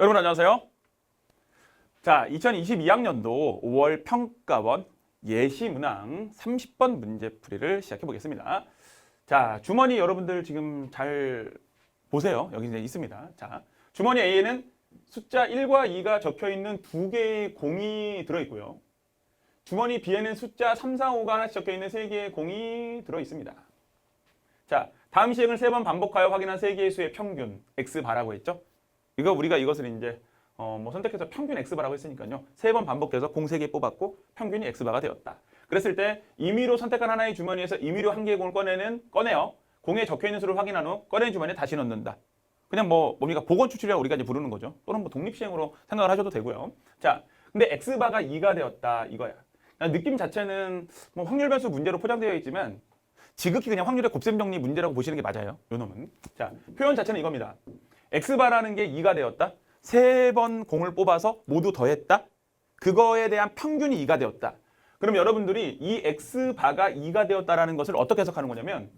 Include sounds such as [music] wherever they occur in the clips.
여러분 안녕하세요. 자, 2022학년도 5월 평가원 예시문항 30번 문제풀이를 시작해 보겠습니다. 자, 주머니 여러분들 지금 잘 보세요. 여기 이제 있습니다. 자, 주머니 A에는 숫자 1과 2가 적혀 있는 두 개의 공이 들어 있고요. 주머니 B에는 숫자 3, 4, 5가 하나씩 적혀 있는 세 개의 공이 들어 있습니다. 자, 다음 시행을 세 번 반복하여 확인한 세 개의 수의 평균 x 바라고 했죠? 이거 우리가 이것을 이제 어, 뭐 선택해서 평균 x바라고 했으니까요. 세 번 반복해서 공 세 개 뽑았고 평균이 x바가 되었다. 그랬을 때 임의로 선택한 하나의 주머니에서 임의로 한 개의 공을 꺼내는 꺼내어 공에 적혀 있는 수를 확인한 후 꺼낸 주머니에 다시 넣는다. 그냥 뭐 뭡니까 보건 추출이라고 우리가 이제 부르는 거죠. 또는 뭐 독립 시행으로 생각을 하셔도 되고요. 자, 근데 x바가 2가 되었다 이거야. 느낌 자체는 뭐 확률 변수 문제로 포장되어 있지만 지극히 그냥 확률의 곱셈 정리 문제라고 보시는 게 맞아요. 요 놈은. 자, 표현 자체는 이겁니다. X바라는 게 2가 되었다. 세 번 공을 뽑아서 모두 더했다. 그거에 대한 평균이 2가 되었다. 그럼 여러분들이 이 x바가 2가 되었다라는 것을 어떻게 해석하는 거냐면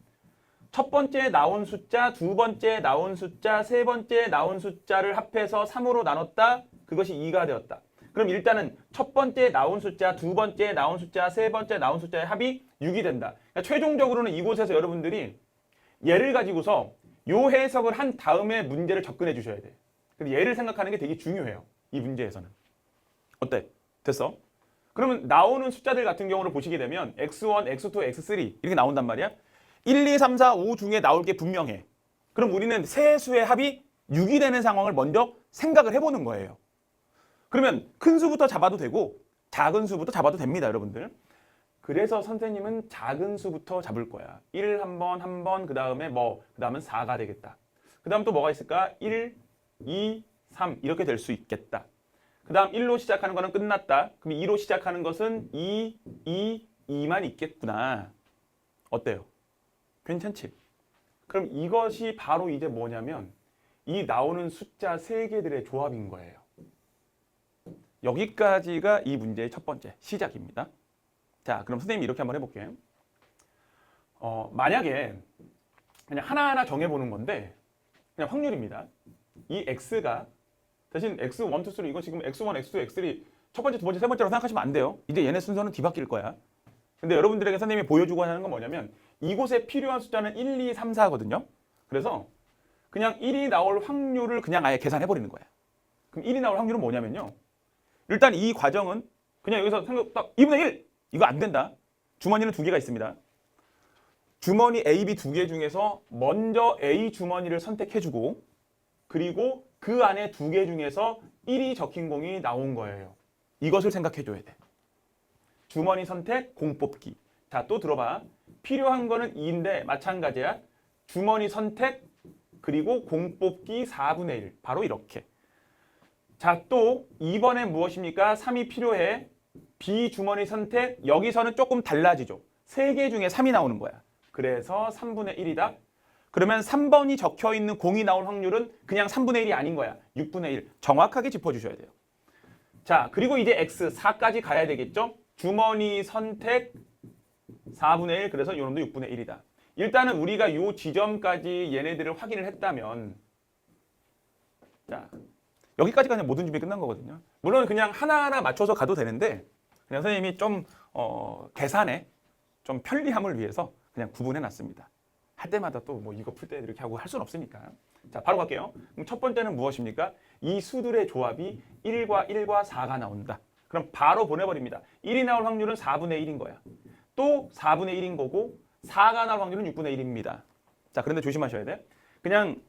첫 번째 나온 숫자, 두 번째 나온 숫자, 세 번째 나온 숫자를 합해서 3으로 나눴다. 그것이 2가 되었다. 그럼 일단은 첫 번째 나온 숫자, 두 번째 나온 숫자, 세 번째 나온 숫자의 합이 6이 된다. 그러니까 최종적으로는 이곳에서 여러분들이 예를 가지고서 요 해석을 한 다음에 문제를 접근해 주셔야 돼. 근데 예를 생각하는 게 되게 중요해요. 이 문제에서는. 어때? 됐어? 그러면 나오는 숫자들 같은 경우를 보시게 되면 x1, x2, x3 이렇게 나온단 말이야. 1, 2, 3, 4, 5 중에 나올 게 분명해. 그럼 우리는 세 수의 합이 6이 되는 상황을 먼저 생각을 해보는 거예요. 그러면 큰 수부터 잡아도 되고 작은 수부터 잡아도 됩니다, 여러분들. 그래서 선생님은 작은 수부터 잡을 거야. 1 한 번, 한 번, 그 다음에 뭐, 그 다음은 4가 되겠다. 그 다음 또 뭐가 있을까? 1, 2, 3 이렇게 될 수 있겠다. 그 다음 1로 시작하는 거는 끝났다. 그럼 2로 시작하는 것은 2, 2, 2만 있겠구나. 어때요? 괜찮지? 그럼 이것이 바로 이제 뭐냐면 이 나오는 숫자 세 개들의 조합인 거예요. 여기까지가 이 문제의 첫 번째 시작입니다. 자, 그럼 선생님이 이렇게 한번 해볼게요. 어, 만약에 그냥 하나하나 정해보는 건데 그냥 확률입니다. 이 x가 대신 x1, 2, 3 이거 지금 x1, x2, x3 첫 번째, 두 번째, 세 번째로 생각하시면 안 돼요. 이제 얘네 순서는 뒤바뀔 거야. 근데 여러분들에게 선생님이 보여주고 하는 건 뭐냐면 이곳에 필요한 숫자는 1, 2, 3, 4거든요. 그래서 그냥 1이 나올 확률을 그냥 아예 계산해 버리는 거야. 그럼 1이 나올 확률은 뭐냐면요. 일단 이 과정은 그냥 여기서 생각 딱 2분의 1 이거 안 된다. 주머니는 두 개가 있습니다. 주머니 A, B 두 개 중에서 먼저 A 주머니를 선택해주고 그리고 그 안에 두 개 중에서 1이 적힌 공이 나온 거예요. 이것을 생각해줘야 돼. 주머니 선택, 공 뽑기. 자, 또 들어봐. 필요한 거는 2인데 마찬가지야. 주머니 선택, 그리고 공 뽑기 4분의 1. 바로 이렇게. 자, 또 2번에 무엇입니까? 3이 필요해. B 주머니 선택. 여기서는 조금 달라지죠. 3개 중에 3이 나오는 거야. 그래서 3분의 1이다. 그러면 3번이 적혀 있는 공이 나올 확률은 그냥 3분의 1이 아닌 거야. 6분의 1. 정확하게 짚어주셔야 돼요. 자, 그리고 이제 X 4까지 가야 되겠죠? 주머니 선택 4분의 1. 그래서 요놈도 6분의 1이다. 일단은 우리가 요 지점까지 얘네들을 확인을 했다면 자, 여기까지 가면 모든 준비 끝난 거거든요. 물론 그냥 하나하나 맞춰서 가도 되는데 그냥 선생님이 좀 어, 계산에 좀 편리함을 위해서 그냥 구분해 놨습니다. 할 때마다 또 뭐 이거 풀 때 이렇게 하고 할 수는 없으니까. 자, 바로 갈게요. 그럼 첫 번째는 무엇입니까? 이 수들의 조합이 1과 1과 4가 나온다. 그럼 바로 보내버립니다. 1이 나올 확률은 4분의 1인 거야. 또 4분의 1인 거고 4가 나올 확률은 6분의 1입니다. 자, 그런데 조심하셔야 돼. 그냥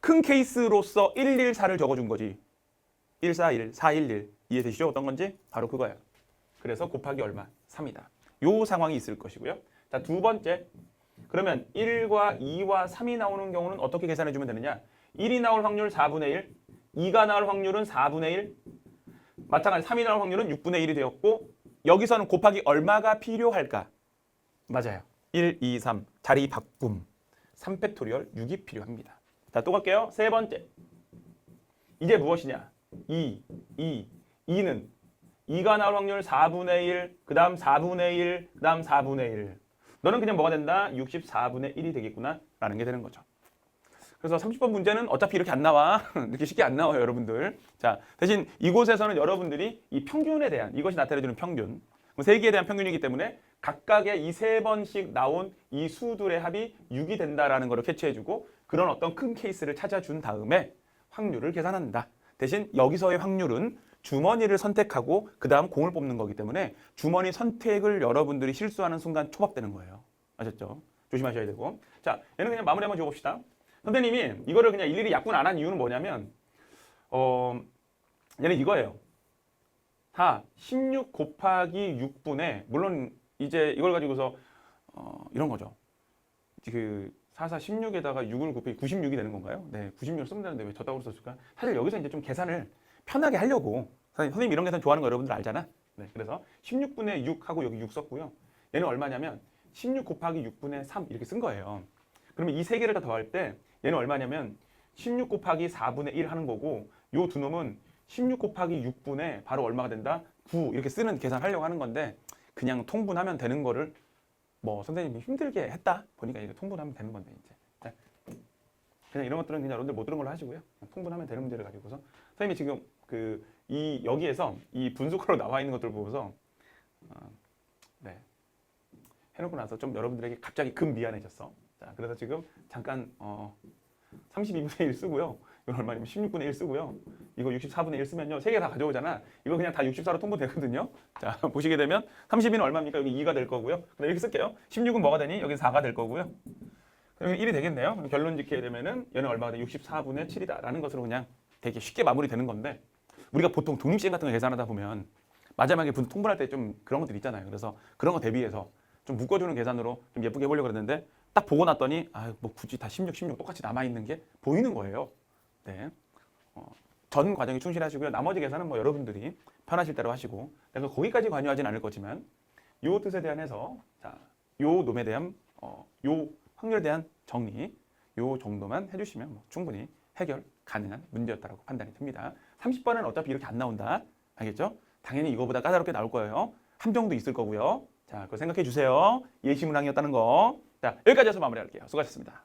큰 케이스로서 114를 적어준 거지. 141, 411 이해되시죠? 어떤 건지? 바로 그거야. 그래서 곱하기 얼마? 3이다. 요 상황이 있을 것이고요. 자, 두 번째. 그러면 1과 2와 3이 나오는 경우는 어떻게 계산해 주면 되느냐? 1이 나올 확률 4분의 1, 2가 나올 확률은 4분의 1, 마찬가지 3이 나올 확률은 6분의 1이 되었고 여기서는 곱하기 얼마가 필요할까? 맞아요. 1, 2, 3 자리 바꿈 3팩토리얼 6이 필요합니다. 자, 또 갈게요. 세 번째. 이제 무엇이냐? 2, 2, 2는 2가 나올 확률 4분의 1, 그 다음 4분의 1, 그 다음 4분의 1. 너는 그냥 뭐가 된다? 64분의 1이 되겠구나 라는 게 되는 거죠. 그래서 30번 문제는 어차피 이렇게 안 나와. [laughs] 이렇게 쉽게 안 나와요, 여러분들. 자, 대신 이곳에서는 여러분들이 이 평균에 대한 이것이 나타내주는 평균. 세 개에 대한 평균이기 때문에 각각의 이 세 번씩 나온 이 수들의 합이 6이 된다라는 것을 캐치해주고 그런 어떤 큰 케이스를 찾아준 다음에 확률을 계산한다. 대신 여기서의 확률은 주머니를 선택하고 그 다음 공을 뽑는 거기 때문에 주머니 선택을 여러분들이 실수하는 순간 초밥되는 거예요. 아셨죠? 조심하셔야 되고. 자, 얘는 그냥 마무리 한번 줘봅시다. 선생님이 이거를 그냥 일일이 약분 안 한 이유는 뭐냐면, 어, 얘는 이거예요. 4, 16 곱하기 6분의, 물론 이제 이걸 가지고서, 어, 이런 거죠. 그, 4, 4, 16에다가 6을 곱하기 96이 되는 건가요? 네, 96을 쓰면 되는데 왜 저따구로 썼을까? 사실 여기서 이제 좀 계산을 편하게 하려고. 선생님, 선생님 이런 계산 좋아하는 거 여러분들 알잖아? 네, 그래서 16분의 6하고 여기 6 썼고요. 얘는 얼마냐면 16 곱하기 6분의 3 이렇게 쓴 거예요. 그러면 이 세 개를 다 더할 때 얘는 얼마냐면 16 곱하기 4분의 1 하는 거고 요 두 놈은 16 곱하기 6분의 바로 얼마가 된다? 9 이렇게 쓰는 계산하려고 하는 건데 그냥 통분하면 되는 거를 뭐 선생님이 힘들게 했다 보니까 이거 통분하면 되는 건데 이제 네. 그냥 이런 것들은 그냥 여러분들 못 들은 걸로 하시고요 통분하면 되는 문제를 가지고서 선생님이 지금 그 이 여기에서 이 분수표로 나와 있는 것들 보고서 어, 네 해놓고 나서 좀 여러분들에게 갑자기 급 미안해졌어. 자, 그래서 지금 잠깐 어 32분의 1 쓰고요. 이건 얼마냐면 16분의 1 쓰고요. 이거 64분의 1 쓰면요. 세 개 다 가져오잖아. 이거 그냥 다 64로 통분되거든요. 자, [laughs] 보시게 되면 32는 얼마입니까? 여기 2가 될 거고요. 그럼 이렇게 쓸게요. 16은 뭐가 되니? 여기 4가 될 거고요. 그럼 1이 되겠네요. 그럼 결론 짓게 되면은 얘는 얼마가 돼? 64분의 7이다라는 것으로 그냥 되게 쉽게 마무리되는 건데 우리가 보통 독립시행 같은 거 계산하다 보면 마지막에 분 통분할 때 좀 그런 것들 있잖아요. 그래서 그런 거 대비해서 좀 묶어주는 계산으로 좀 예쁘게 해보려고 그랬는데 딱 보고 났더니 아 뭐 굳이 다 16, 16 똑같이 남아 있는 게 보이는 거예요. 네. 어, 전 과정에 충실하시고요. 나머지 계산은 뭐 여러분들이 편하실 대로 하시고 내가 거기까지 관여하진 않을 거지만 요 뜻에 대한 해서 자, 요 놈에 대한 어, 요 확률에 대한 정리 요 정도만 해주시면 뭐 충분히 해결 가능한 문제였다라고 판단이 됩니다. 30번은 어차피 이렇게 안 나온다. 알겠죠? 당연히 이거보다 까다롭게 나올 거예요. 함정도 있을 거고요. 자, 그거 생각해 주세요. 예시문항이었다는 거. 자, 여기까지 해서 마무리할게요. 수고하셨습니다.